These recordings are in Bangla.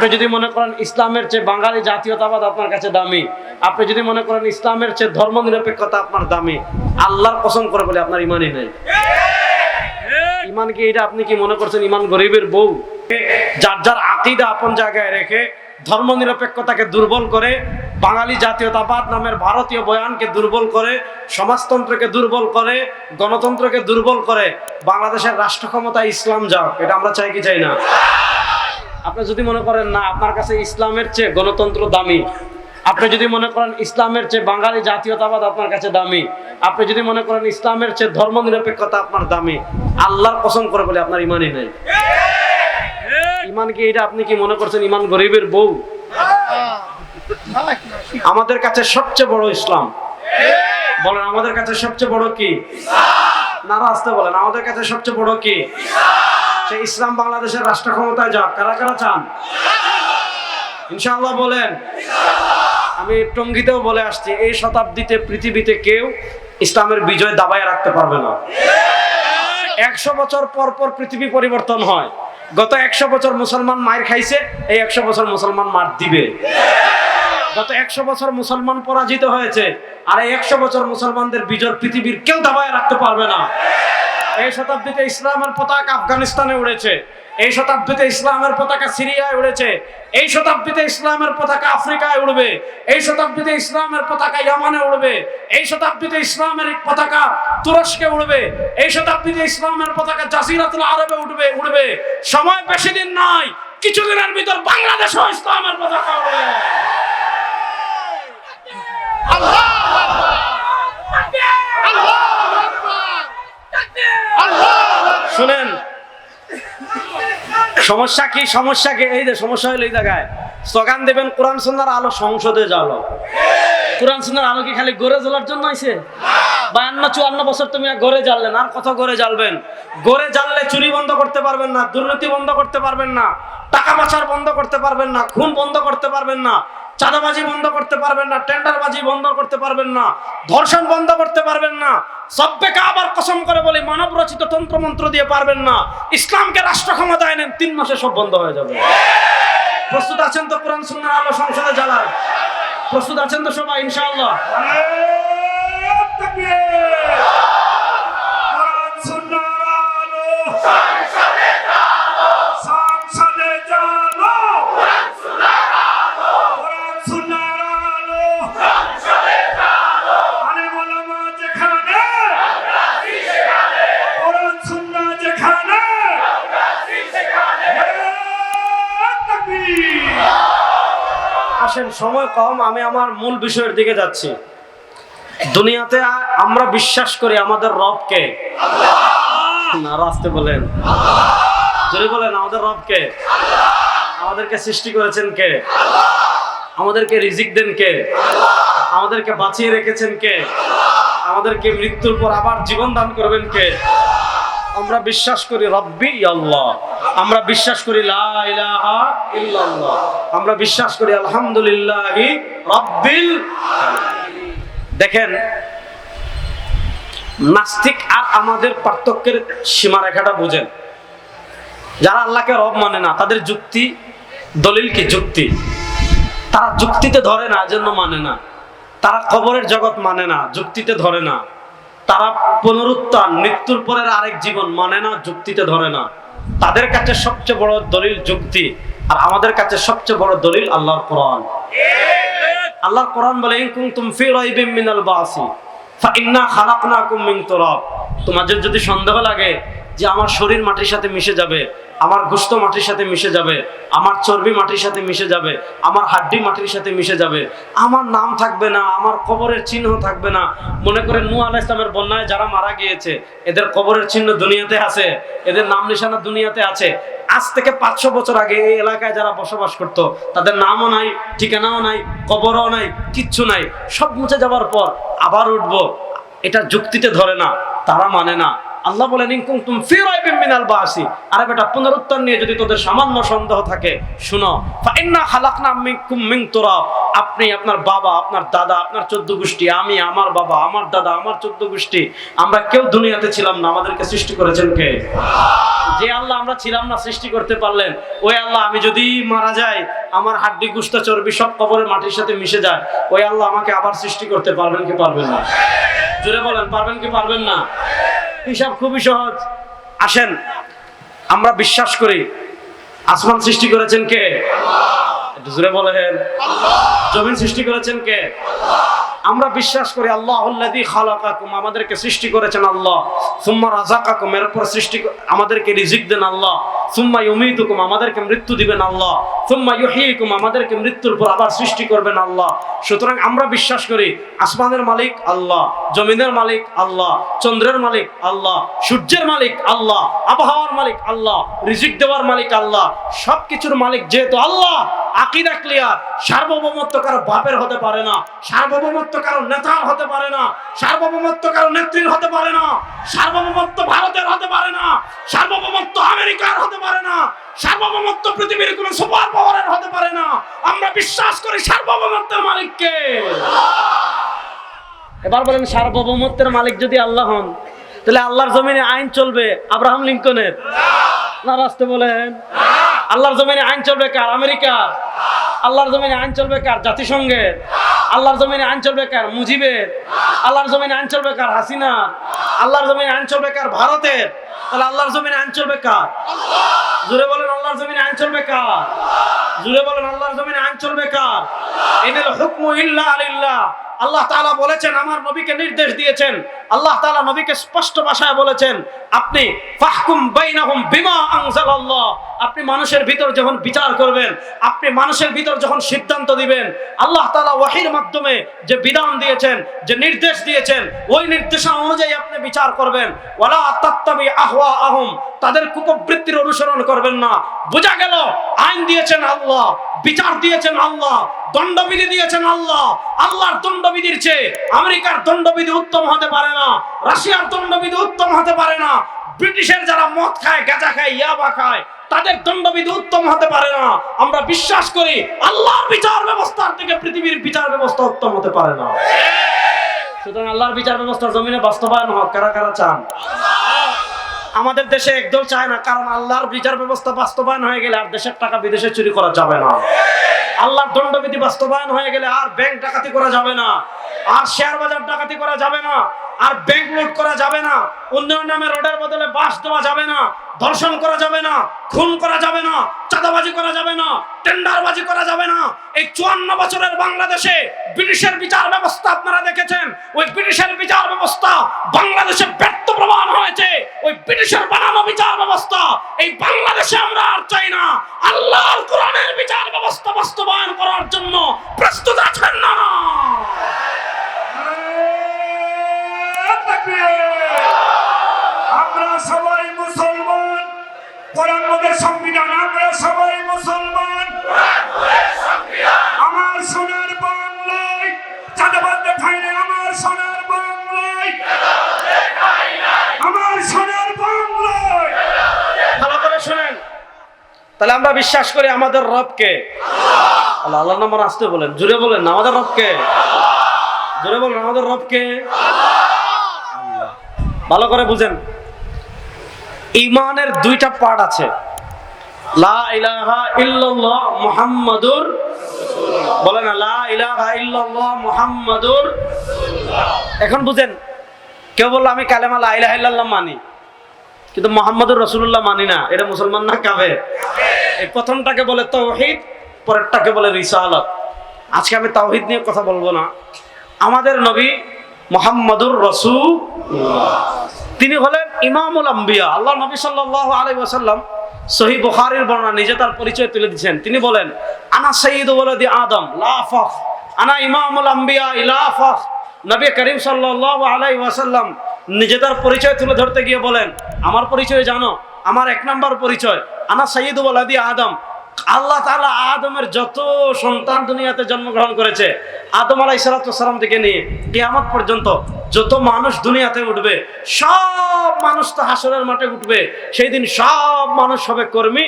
আপনি যদি মনে করেন ইসলামের চেয়ে বাঙালি জাতীয়তাবাদ আপনার কাছে দামি, আপনি যদি মনে করেন ইসলামের চেয়ে ধর্ম নিরপেক্ষতা আপনার দামি, আল্লাহর পছন্দ করে বলে আপনার ইমানই নাই। ইমান কি এটা আপনি কি মনে করছেন? ইমান গরিবের বউ, যার যার আকিদা আপন জায়গায় রেখে ধর্ম নিরপেক্ষতাকে দুর্বল করে, বাঙালি জাতীয়তাবাদ নামের ভারতীয় বয়ানকে দুর্বল করে, সমাজতন্ত্রকে দুর্বল করে, গণতন্ত্রকে দুর্বল করে, বাংলাদেশের রাষ্ট্র ক্ষমতা ইসলাম যাও এটা আমরা চাই কি চাই না? আপনি যদি মনে করেন, না, আপনার কাছে ইসলামের চেয়ে গণতন্ত্র দামি। আপনি যদি মনে করেন, ইসলামের চেয়ে বাঙালি জাতীয়তাবাদ আপনার কাছে দামি। আপনি যদি মনে করেন, ইসলামের চেয়ে ধর্ম নিরপেক্ষতা আপনার দামি। আল্লাহর কসম করে বলে, আপনার ইমানই নাই। ইমান কি এটা আপনি কি মনে করছেন, ইমান গরিবের বউ? আমাদের কাছে সবচেয়ে বড় ইসলাম। বলেন, আমাদের কাছে সবচেয়ে বড় কি? নারা আসতে বলেন, আমাদের কাছে সবচেয়ে বড় কি? সেই ইসলাম বাংলাদেশের রাষ্ট্র ক্ষমতায় যাক। কারা কারা চান? ইনশাআল্লাহ বলেন। আমি টঙ্গিতেও বলে আসছি, এই শতাব্দীতে পৃথিবীতে কেউ ইসলামের বিজয় দাবায় রাখতে পারবে না। একশো বছর পর পর পৃথিবী পরিবর্তন হয়। গত একশো বছর মুসলমান মায়ের খাইছে, এই একশো বছর মুসলমান মার দিবে। গত একশো বছর মুসলমান পরাজিত হয়েছে, আর এই একশো বছর মুসলমানদের বিজয় পৃথিবীর কেউ দাবায় রাখতে পারবে না। এই শতাব্দীতে ইসলামের পতাকা আফগানিস্তানে উড়েছে। এই শতাব্দীতে ইসলামের পতাকা সিরিয়ায় উড়েছে। এই শতাব্দীতে ইসলামের পতাকা আফ্রিকায় উড়বে। এই শতাব্দীতে ইসলামের পতাকা ইয়ামানে উড়বে। এই শতাব্দীতে ইসলামের পতাকা তুরস্কে উড়বে। এই শতাব্দীতে ইসলামের পতাকা জাসিরাতুল আরবে উঠবে, উড়বে। সময় বেশি দিন নাই, কিছুদিনের ভিতর বাংলাদেশও ইসলামের পতাকা উড়বে। শুনেন, সমস্যা কি সমস্যা কি? এই যে সমস্যা হলো এই জায়গায়। স্লোগান দেবেন, কোরআন সুন্নার আলো সংসদে জ্বালো। কোরআন সুন্নার আলো কি খালি গড়ে জ্বলার জন্য আইছে বায়ান্ন, চুয়ান্ন বছর তুমি গড়ে জ্বাললেন, আর কত গড়ে জ্বালবেন? গড়ে জ্বাললে চুরি বন্ধ করতে পারবেন না, দুর্নীতি বন্ধ করতে পারবেন না, টাকা পাচার বন্ধ করতে পারবেন না, খুন বন্ধ করতে পারবেন না চাঁদাবাজি বন্ধ করতে পারবেন না, টেন্ডারবাজি বন্ধ করতে পারবেন না, ধর্ষণ বন্ধ করতে পারবেন না সব্যকে আবার কসম করে বলে মানব রচিত তন্ত্রমন্ত্র দিয়ে পারবেন না, ইসলামকে রাষ্ট্র ক্ষমতায় নেন তিন মাসে সব বন্ধ হয়ে যাবে। প্রস্তুত আছেন তো কোরআন সুন্নাহ আলো সংসদে জ্বালার প্রস্তুত আছেন তো সবাই, ইনশাআল্লাহ? আসেন সময় কম, আমি আমার মূল বিষয়ের দিকে যাচ্ছি। দুনিয়াতে আমরা বিশ্বাস করি আমাদের রবকে। না রাস্তে বলেন। যদি বলেন, আমাদের রবকে। আমাদেরকে সৃষ্টি করেছেন কে? আমাদেরকে রিজিক দেন কে? আমাদেরকে বাঁচিয়ে রেখেছেন কে? আমাদেরকে মৃত্যুর পর আবার জীবন দান করবেন কে? আমরা বিশ্বাস করি রব্বি আল্লাহ আমরা বিশ্বাস করি আমরা বিশ্বাস করি আলহামদুলিল্লাহি রব্বিল দেখেন, নাস্তিক আর আমাদের পার্থক্যের সীমারেখাটা বুঝেন। যারা আল্লাহকে রব মানে না, তাদের যুক্তি দলিল কি? যুক্তি। তারা যুক্তিতে ধরে না, এজন্য মানে না। তারা খবরের জগৎ মানে না, যুক্তিতে ধরে না। তারা পুনরুত্থান, মৃত্যুর পরের আরেক জীবন মানে না, যুক্তিতে ধরে না। তাদের কাছে সবচেয়ে বড় দলিল যুক্তি, আর আমাদের কাছে সবচেয়ে বড় দলিল আল্লাহর কোরআন। আল্লাহর কোরআন বলে ইনকুম ফি রাইবিম মিনাল বাসি ফা ইন্না খালাকনাকুম মিন তুরাব। তোমাদের যদি সন্দেহ লাগে যে আমার শরীর মাটির সাথে মিশে যাবে, আমার গোস্ত মাটির সাথে মিশে যাবে, আমার চর্বি মাটির সাথে মিশে যাবে, আমার হাড্ডি মাটির সাথে মিশে যাবে, আমার নাম থাকবে না, আমার কবরের চিহ্ন থাকবে না। মনে করেন নু আল ইসলামের বন্যায় যারা মারা গিয়েছে, এদের কবরের চিহ্ন দুনিয়াতে আছে, এদের নাম নিশানা দুনিয়াতে আছে। আজ থেকে পাঁচশো বছর আগে এই এলাকায় যারা বসবাস করত, তাদের নামও নাই, ঠিকানাও নাই, কবরও নাই, কিচ্ছু নাই। সব মুছে যাওয়ার পর আবার উঠবো। এটা যুক্তিতে ধরে না, তারা মানে না। আল্লাহ বলেন ইনকুম তুম ফিরাইবিম মিনাল বাসি। আরে বেটা পুনরুত্থান নিয়ে যদি তোদের সামান্য সন্দেহ থাকে, শুনো। ফা ইন্না খালাকনা মিনকুম মিন তুরাব। আপনি আপনার বাবা, আপনার দাদা, আপনার চোদ্দ গোষ্ঠী, আমি, আমার বাবা, আমার দাদা, আমার চোদ্দ গোষ্ঠী, আমরা কেউ দুনিয়াতে ছিলাম না, আমাদেরকে সৃষ্টি করেছেন কে? যে আল্লাহ আমরা ছিলাম না সৃষ্টি করতে পারলেন, ওই আল্লাহ আমি যদি মারা যাই, আমার হাড্ডি, গুস্তা, চর্বি সব কবরের মাটির সাথে মিশে যায়, ওই আল্লাহ আমাকে আবার সৃষ্টি করতে পারবেন কি পারবেন না? জুড়ে বলেন, পারবেন কি পারবেন না? হিসাব খুবই সহজ। আসেন আমরা বিশ্বাস করি আসমান সৃষ্টি করেছেন কে? একটু জোরে বলেন। জমিন সৃষ্টি করেছেন কে? আমরা বিশ্বাস করি আল্লাহ আল্লাযী খালাকাকুম আমাদেরকে সৃষ্টি করেছেন আল্লাহ। সুম্মা রাযাকাকুম এর উপর সৃষ্টি আমাদেরকে রিজিক দেন আল্লাহ। সুম্মা ইউমীতুকুম আমাদেরকে মৃত্যু দিবেন আল্লাহ। আমাদেরকে মৃত্যুর পর আবার সৃষ্টি করবেন আল্লাহ। সুতরাং আমরা বিশ্বাস করি, আসমানের মালিক আল্লাহ, জমিনের মালিক আল্লাহ, চন্দ্রের মালিক আল্লাহ, সূর্যের মালিক আল্লাহ, আবহাওয়ার মালিক আল্লাহ, রিজিক দেওয়ার মালিক আল্লাহ, সবকিছুর মালিক যেহেতু আল্লাহ, আকিদা ক্লিয়ার, সার্বভৌমত্ব কারও বাপের হতে পারে না, সার্বভৌমত্ব কারও নেতার হতে পারে না, সার্বভৌমত্ব কারও নেত্রীর হতে পারে না, সার্বভৌমত্ব ভারতের হতে পারে না, সার্বভৌমত্ব আমেরিকার হতে পারে না সার্বভৌমত্ব পৃথিবীর কোনো সুপার পাওয়ারের হতে পারে না। আমরা বিশ্বাস করি সার্বভৌমত্বের মালিককে। এবার বলেন, সার্বভৌমত্বের মালিক যদি আল্লাহ হন, তাহলে আল্লাহর জমিনে আইন চলবে আব্রাহাম লিঙ্কনের? না, রাস্তে বলেন। আল্লাহর জমিনে আইন চলবে কার? আমেরিকার আল্লাহর জমিনে আইন চলবে কার? জাতিসংঘের আল্লাহর জমিনে আইন চলবে কার? মুজিবের। আল্লাহর জমিনে আইন চলবে কার? হাসিনা আল্লাহর জমিনে আইন চলবে কার? ভারতের। তাহলে আল্লাহর জমিনে আইন চলবে কার? জুড়ে বলেন, আল্লাহর জমিনে আইন চলবে কার? জুড়ে বলেন, আল্লাহর জমিনে আইন চলবে কার? ইনিল হুকমু ইল্লা আলিল্লাহ। আল্লাহ তাআলা বলেছেন, আমার নবীকে নির্দেশ দিয়েছেন। আল্লাহ তাআলা নবীকে স্পষ্ট ভাষায় বলেছেন, আপনি ফাহকুম বাইনাহুম বিমা আনজালাল্লাহ। আপনি মানুষের ভিতর যখন বিচার করবেন, আপনি মানুষের ভিতর যখন সিদ্ধান্ত দিবেন, আল্লাহ তালা ওয়াহির মাধ্যমে যে বিধান দিয়েছেন, যে নির্দেশ দিয়েছেন, ওই নির্দেশনা অনুযায়ী আপনি বিচার করবেন। ওয়ালা তাত্তাবি আহওয়া আহম তাদের কুপবৃত্তির অনুসরণ করবেন না। বোঝা গেল, আইন দিয়েছেন আল্লাহ, বিচার দিয়েছেন আল্লাহ, দণ্ডবিধি দিয়েছেন আল্লাহ। আল্লাহর দণ্ডবিধির চেয়ে আমেরিকার দণ্ডবিধি উত্তম হতে পারে না, রাশিয়ার দণ্ডবিধি উত্তম হতে পারে না। ব্রিটিশের যারা মদ খায়, গাঁজা খায়, ইয়াবা খায় তাদের দণ্ডবিধি উত্তম হতে পারে না। আমরা বিশ্বাস করি আল্লাহর বিচার ব্যবস্থার থেকে পৃথিবীর বিচার ব্যবস্থা উত্তম হতে পারে না। সুতরাং আল্লাহর বিচার ব্যবস্থা জমিনে বাস্তবায়ন হোক, কারা কারা চান? আমাদের দেশে একদল চায় না, কারণ আল্লাহর বিচার ব্যবস্থা বাস্তবায়ন হয়ে গেলে আর দেশের টাকা বিদেশে চুরি করা যাবে না। আল্লাহর দণ্ডবিধি বাস্তবায়ন হয়ে গেলে আর ব্যাংক ডাকাতি করা যাবে না, আর শেয়ার বাজার ডাকাতি করা যাবে না। আর ব্যাংক লুট করা যাবে না, উন্নয়ন নামে রোডের বদলে বাস দেওয়া যাবে না, ধর্ষণ করা যাবে না, খুন করা যাবে না, চাঁদাবাজি করা যাবে না, টেন্ডারবাজি করা যাবে না। এই চুয়ান্ন বছরের বাংলাদেশে ব্রিটিশের বিচার ব্যবস্থা আপনারা দেখেছেন, ওই ব্রিটিশের বিচার ব্যবস্থা বাংলাদেশে ব্যর্থ প্রমাণ হয়েছে, ওই ব্রিটিশের বানানো বিচার ব্যবস্থা, এই বাংলাদেশে আমরা আর চাই না। আল্লাহর কোরআনের বিচার ব্যবস্থা বাস্তবায়ন করার জন্য প্রস্তুত আছেন না? আমরা সবাই মুসলমান। কোরআন মধ্যে সংবিধান, আমরা সবাই মুসলমান। আমার সোনার বাংলায়, চাঁদাবাদ দেখাই নাই আমার সোনার বাংলায়। আমার সোনার বাংলায়। ভালো করে শুনেন। তাহলে আমরা বিশ্বাস করি আমাদের রবকে। আল্লাহ আল্লাহ নাম্বার আসতে বলেন, জুড়ে বলেন, আমাদের রবকে। জুড়ে বলেন, আমাদের রবকে। ভালো করে বুঝেন। ইমানের দুইটা পার্ট আছে। লা ইলাহা ইল্লাল্লাহ মুহাম্মাদুর বলেন লা ইলাহা ইল্লাল্লাহ মুহাম্মাদুর এখন বুঝেন, কেউ বলল আমি কালেমা লা ইলাহা ইল্লাল্লাহ মানি, কিন্তু মোহাম্মদুর রসুল্লাহ মানি না, এটা মুসলমান না কাবে এই প্রথমটাকে বলে তৌহিদ, পরেরটাকে বলে রিসালত। আজকে আমি তাওহিদ নিয়ে কথা বলব না। আমাদের নবী মোহাম্মদুর রসুল তিনি হলেন ইমামুল আম্বিয়া। আল্লাহ নবী সাল্লাহ আলাই ওয়াসাল্লাম সহি বুখারীর বর্ণনা, নিজে তার পরিচয় তুলে দিচ্ছেন তিনি বলেন, আনা সঈদ ওয়ালাদি আদম, লা ফখ আনা ইমামুল আম্বিয়া ইলা ফখ নবী করিম সাল্লাল্লাহু আলাইহি ওয়াসাল্লাম নিজে তার পরিচয় তুলে ধরতে গিয়ে বলেন, আমার পরিচয় জানো, আমার এক নাম্বার পরিচয়, আনা সঈদ ওয়ালাদি আদম আল্লাহ তাআলা আদমের যত সন্তান দুনিয়াতে জন্মগ্রহণ করেছে, আদম আলাইহিস সালাম থেকে নিয়ে কিয়ামত পর্যন্ত যত মানুষ দুনিয়াতে উঠবে, সব মানুষ তো হাসরের মাঠে উঠবে। সেই দিন সব মানুষ হবে কর্মী।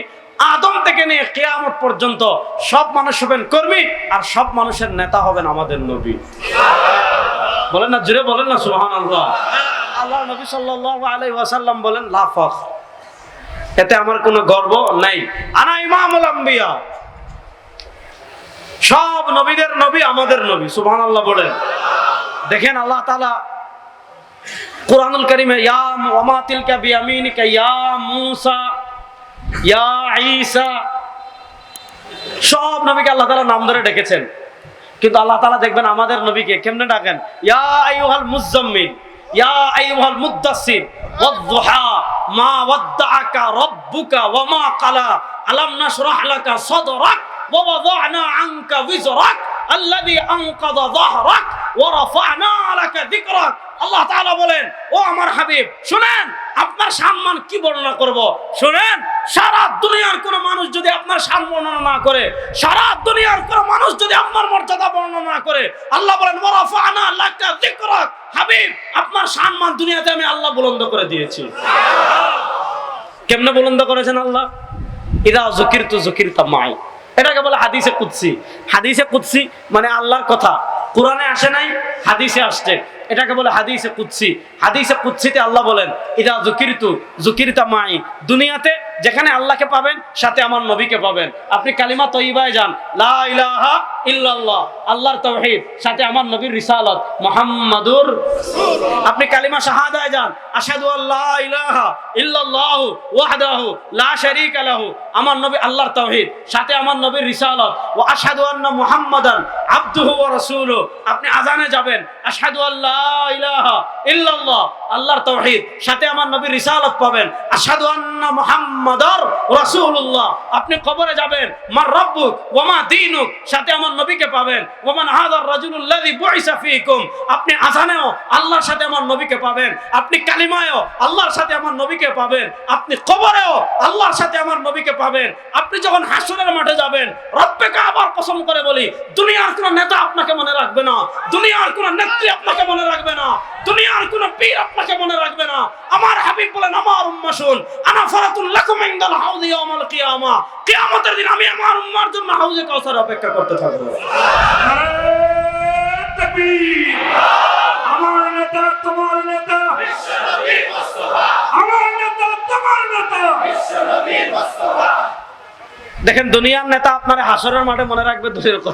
আদম থেকে নিয়ে কেয়ামত পর্যন্ত সব মানুষ হবেন কর্মী আর সব মানুষের নেতা হবেন আমাদের নবী। বলেন না জুড়ে বলেন না সুহান আল্লাহ আল্লাহ নবী সাল্লাহ আলাই ওয়াসাল্লাম বলেন, লা ফখর। এতে আমার কোনো গর্ব নাই। আনা ইমামুল সব নবীদের নবী আমাদের নবী, সুবহানাল্লাহ বলেন। দেখেন আল্লাহ তাআলা কোরআনুল কারীমে, ইয়া ওয়ামা তিলকা বিয়ামিনিকা, ইয়া মূসা, ইয়া ঈসা। সব নবীকে আল্লাহ তালা নাম ধরে ডেকেছেন। কিন্তু আল্লাহ তাআলা দেখবেন আমাদের নবীকে কেমনে ডাকেন? ইয়া আইয়ুহাল মুজাম্মিল, ইয়া আইয়ুহাল মুদ্দাসসির ওয়াদ-দুহা। মা ওয়াদ্দাআকা রাব্বুকা ওয়া মা ক্বালা আলাম নাশরাহ লাকা সাদরাক ওয়া ওয়াদা'না আনকা বিজরাক আল্লাযী আনকাযা যাহরাক ওয়া রাফা'না লাকা যিকরাক। আল্লাহ তাআলা বলেন, ও আমার হাবিব, শুনেন, আপনার সম্মান কি বর্ণনা করব? শুনেন, সারা দুনিয়ার কোন মানুষ যদি আপনার সম্মান বর্ণনা না করে, সারা দুনিয়ার কোন মানুষ যদি আপনার মর্যাদা বর্ণনা না করে, আল্লাহ বলেন, ওয়ারাফা'না লাকা যিকরাক। হাবিব, আপনার সম্মান দুনিয়াতে আমি আল্লাহ বুলন্দ করে দিয়েছি। কেমনে বুলন্দ করেছেন আল্লাহ? ইদা জুকির তু জুকির মাই। এটাকে বলে হাদিসে কুদসি। হাদিসে কুদসি মানে আল্লাহর কথা। কোরআনে আসে নাই হাদিসে আসছে। এটাকে বলে হাদিসে কুৎসি হাদিসে কুৎসিতে আল্লাহ বলেন, ইদা জুকিরিতু জুকিরিতা মাই, দুনিয়াতে যেখানে আল্লাহকে পাবেন, সাথে আমার নবীকে পাবেন। আপনি কালিমা তৈবায় যান। লা ইলাহা ইল্লাল্লাহ, আল্লাহর তাওহীদ সাথে আমার নবীর রিসালত, মুহাম্মাদুর আপনি কালিমা শাহাদায় যান। আশহাদু আল্লা ইলাহা ইল্লাল্লাহু ওয়াহদাহু লা শারীকা লাহু, আমার নবী আল্লাহর তাওহীদ সাথে আমার নবীর রিসালত। ওয়া আশহাদু আন্না মুহাম্মাদান আবদুহু ওয়া রাসূলুহু। আপনি আজানে যাবেন। আশহাদু আল্লা ইলাহা ইল্লাল্লাহ, আল্লাহর তাওহীদ সাথে আমার নবীর রিসালাত পাবেন। আশহাদু আন্না মুহাম্মাদার রাসূলুল্লাহ। আপনি কবরে যাবেন। মার রাব্বুক ওয়া মা দীনুক, সাথে আমার নবীকে পাবেন। ওয়া মান হাদার রাজুলুল্লাযী বুইসা ফীকুম। আপনি আজানেও আল্লাহর সাথে আমার নবীকে পাবেন। আপনি কালিমায়ও আল্লাহর সাথে আমার নবীকে পাবেন। আপনি কবরেও আল্লাহর সাথে আমার নবীকে পাবেন। আপনি যখন হাসরের মাঠে যাবেন, রব্বে কাবার কসম করে বলি, দুনিয়ার কোন নেতা আপনাকে মনে রাখবে না। দুনিয়ার কোন নেত্রী আপনাকে মনে রাখবে না। দুনিয়ার কোন পীর আপনাকে মনে রাখবে না। বলেন আমার উম্মা শুন আনা ফারাতুল লাকুম ইনদাল হাউদি ইয়াউমাল কিয়ামা। কিয়ামতের দিন আমি আমার উম্মার জন্য হাউজে কাউসার অপেক্ষা করতে থাকব। আমার নেতা তোমার নেতা। আমার নেতা তোমার নেতা। দেখেন দুনিয়ার নেতা আপনার হাসরের মাঠে মনে রাখবে কথা